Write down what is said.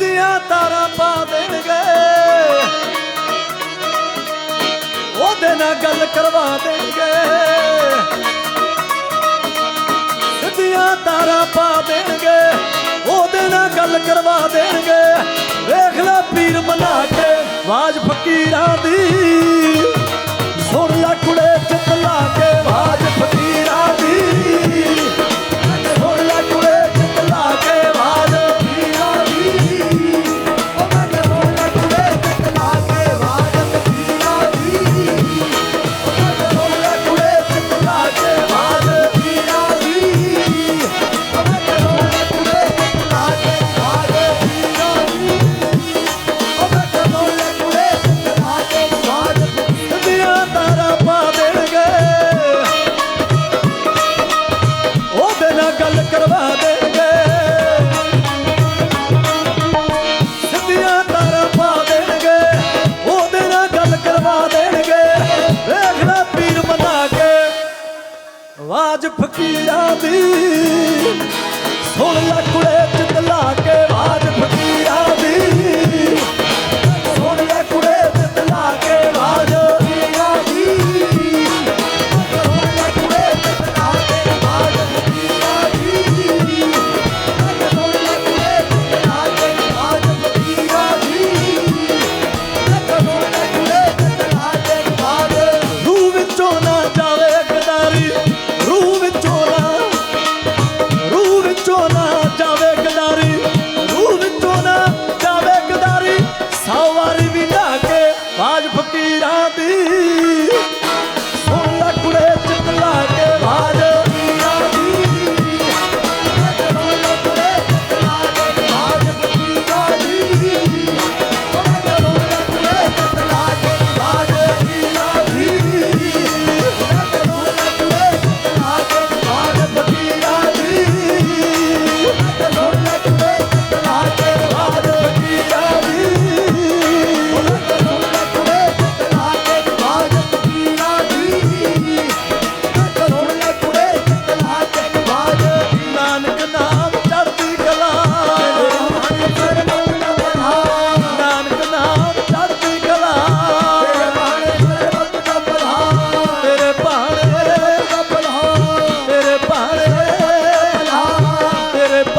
ਦੀਆਂ ਤਾਰਾਂ ਪਾ ਦੇਣਗੇ। ਉਹਦੇ ਨਾਲ ਗੱਲ ਕਰਵਾ ਦੇਣਗੇ। ਸਿੱਧੀਆਂ ਤਾਰਾਂ ਪਾ ਦੇਣਗੇ, ਉਹਦੇ ਨਾਲ ਗੱਲ ਕਰਵਾ ਦੇਣਗੇ। ਵੇਖ ਲੈ ਪੀਰ ਬਣਾ ਕੇ ਆਵਾਜ਼ ਫਕੀਰਾਂ ਦੀ। ਸੁਣ ਲੈ ਕੁੜੇ ਚਿੱਤ ਲਾ ਕੇ ਆਵਾਜ਼ ਫਕੀਰਾਂ ਫਕੀਰਾਂ ਦੀ। ਸੁਣ ਲੈ ਕੁੜੇ ਚੋਲਾ ਜਾਵੇ ਗਦਾਰੀ।